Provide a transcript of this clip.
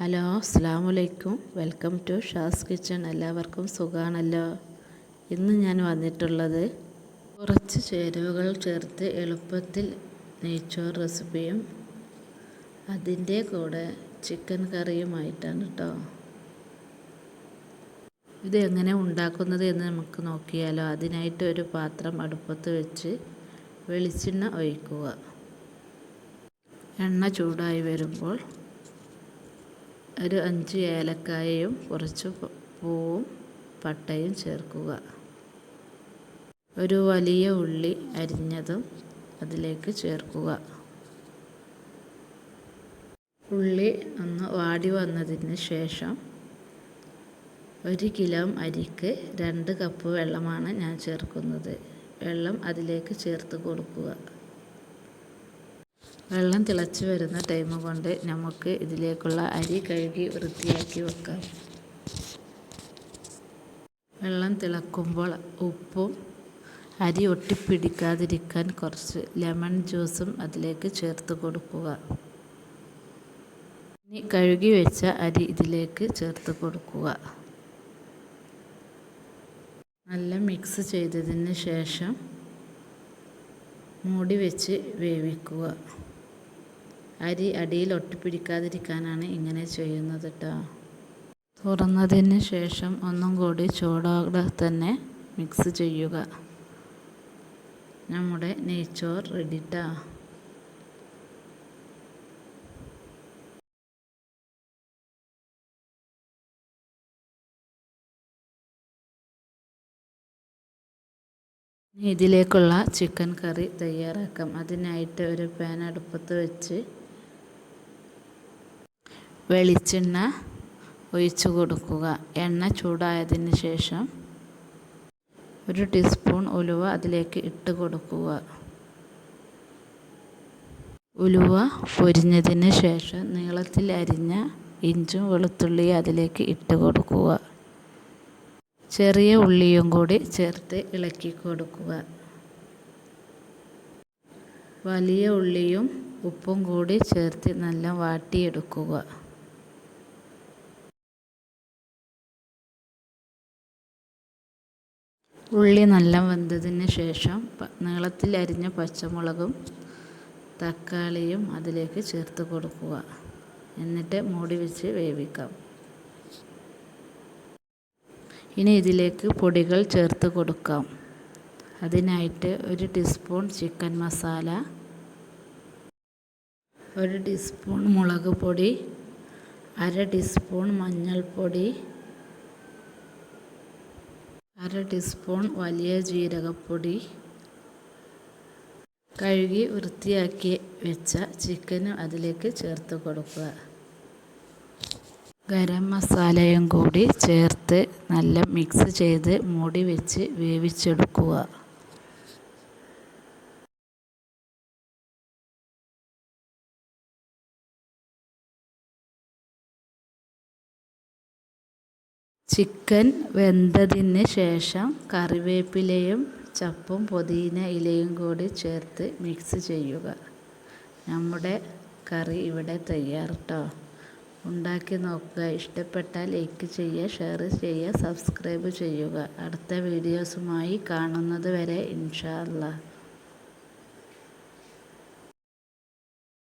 Hello അസ്സാം വലൈക്കും welcome to Shaz kitchen. എല്ലാവർക്കും സുഖമാണല്ലോ ഇന്ന് ഞാൻ വന്നിട്ടുള്ളത് കുറച്ച് ചേരുവകൾ ചേർത്ത് എളുപ്പത്തിൽ നെയ്ച്ചോറ് റെസിപ്പിയും അതിന്റെ കൂടെ ചിക്കൻ കറിയുമായിട്ടാണ് കേട്ടോ ഇത് എങ്ങനെ ഉണ്ടാക്കുന്നത് എന്ന് നമുക്ക് നോക്കിയാലോ. അതിനായിട്ട് ഒരു പാത്രം അടുപ്പത്ത് വെച്ച് വെളിച്ചെണ്ണ ഒഴിക്കുക. എണ്ണ ചൂടായി വരുമ്പോൾ ഒരു അഞ്ച് ഏലക്കായയും കുറച്ച് പൂവും പട്ടയും ചേർക്കുക. ഒരു വലിയ ഉള്ളി അരിഞ്ഞതും അതിലേക്ക് ചേർക്കുക. ഉള്ളി ഒന്ന് വാടി വന്നതിന് ശേഷം ഒരു കിലോ അരിക്ക് രണ്ട് കപ്പ് വെള്ളമാണ് ഞാൻ ചേർക്കുന്നത്. വെള്ളം അതിലേക്ക് ചേർത്ത് കൊടുക്കുക. വെള്ളം തിളച്ച് വരുന്ന ടൈം കൊണ്ട് നമുക്ക് ഇതിലേക്കുള്ള അരി കഴുകി വൃത്തിയാക്കി വെക്കാം. വെള്ളം തിളക്കുമ്പോൾ ഉപ്പും അരി ഒട്ടിപ്പിടിക്കാതിരിക്കാൻ കുറച്ച് ലെമൺ ജ്യൂസും അതിലേക്ക് ചേർത്ത് കൊടുക്കുക. ഇനി കഴുകി വെച്ച അരി ഇതിലേക്ക് ചേർത്ത് കൊടുക്കുക. നല്ല മിക്സ് ചെയ്തതിന് ശേഷം മൂടി വെച്ച് വേവിക്കുക. അരി അടിയിൽ ഒട്ടിപ്പിടിക്കാതിരിക്കാനാണ് ഇങ്ങനെ ചെയ്യുന്നത് കേട്ടോ തുറന്നതിന് ശേഷം ഒന്നും കൂടി ചൂടോടെ തന്നെ മിക്സ് ചെയ്യുക. നമ്മുടെ നെയ്ച്ചോർ റെഡിട്ടാ ഇതിലേക്കുള്ള ചിക്കൻ കറി തയ്യാറാക്കാം. അതിനായിട്ട് ഒരു പാൻ അടുപ്പത്ത് വെച്ച് വെളിച്ചെണ്ണ ഒഴിച്ചു കൊടുക്കുക. എണ്ണ ചൂടായതിന് ശേഷം ഒരു ടീസ്പൂൺ ഉലുവ അതിലേക്ക് ഇട്ട് കൊടുക്കുക. ഉലുവ പൊരിഞ്ഞതിന് ശേഷം നീളത്തിൽ അരിഞ്ഞ ഇഞ്ചും വെളുത്തുള്ളിയും അതിലേക്ക് ഇട്ട് കൊടുക്കുക. ചെറിയ ഉള്ളിയും കൂടി ചേർത്ത് ഇളക്കി കൊടുക്കുക. വലിയ ഉള്ളിയും ഉപ്പും കൂടി ചേർത്ത് നല്ല വാട്ടിയെടുക്കുക. ഉള്ളി നല്ല വെന്തതിന് ശേഷം നീളത്തിൽ അരിഞ്ഞ പച്ചമുളകും തക്കാളിയും അതിലേക്ക് ചേർത്ത് കൊടുക്കുക. എന്നിട്ട് മൂടി വെച്ച് വേവിക്കാം. ഇനി ഇതിലേക്ക് പൊടികൾ ചേർത്ത് കൊടുക്കാം. അതിനായിട്ട് ഒരു ടീസ്പൂൺ ചിക്കൻ മസാല ഒരു ടീസ്പൂൺ മുളക് പൊടി അര ടീസ്പൂൺ മഞ്ഞൾപ്പൊടി അര ടീസ്പൂൺ വലിയ ജീരകപ്പൊടി കഴുകി വൃത്തിയാക്കി വെച്ച ചിക്കനും അതിലേക്ക് ചേർത്ത് കൊടുക്കുക. ഗരം മസാലയും കൂടി ചേർത്ത് നല്ല മിക്സ് ചെയ്ത് മൂടി വെച്ച് വേവിച്ചെടുക്കുക. ചിക്കൻ വെന്തതിന് ശേഷം കറിവേപ്പിലയും ചപ്പും പുതിന ഇലയും കൂടി ചേർത്ത് മിക്സ് ചെയ്യുക. നമ്മുടെ കറി ഇവിടെ തയ്യാർ കേട്ടോ ഉണ്ടാക്കി നോക്കുക. ഇഷ്ടപ്പെട്ടാൽ ലൈക്ക് ചെയ്യുക ഷെയർ ചെയ്യുക സബ്സ്ക്രൈബ് ചെയ്യുക. അടുത്ത വീഡിയോസുമായി കാണുന്നത് വരെ ഇൻഷാ അല്ലാ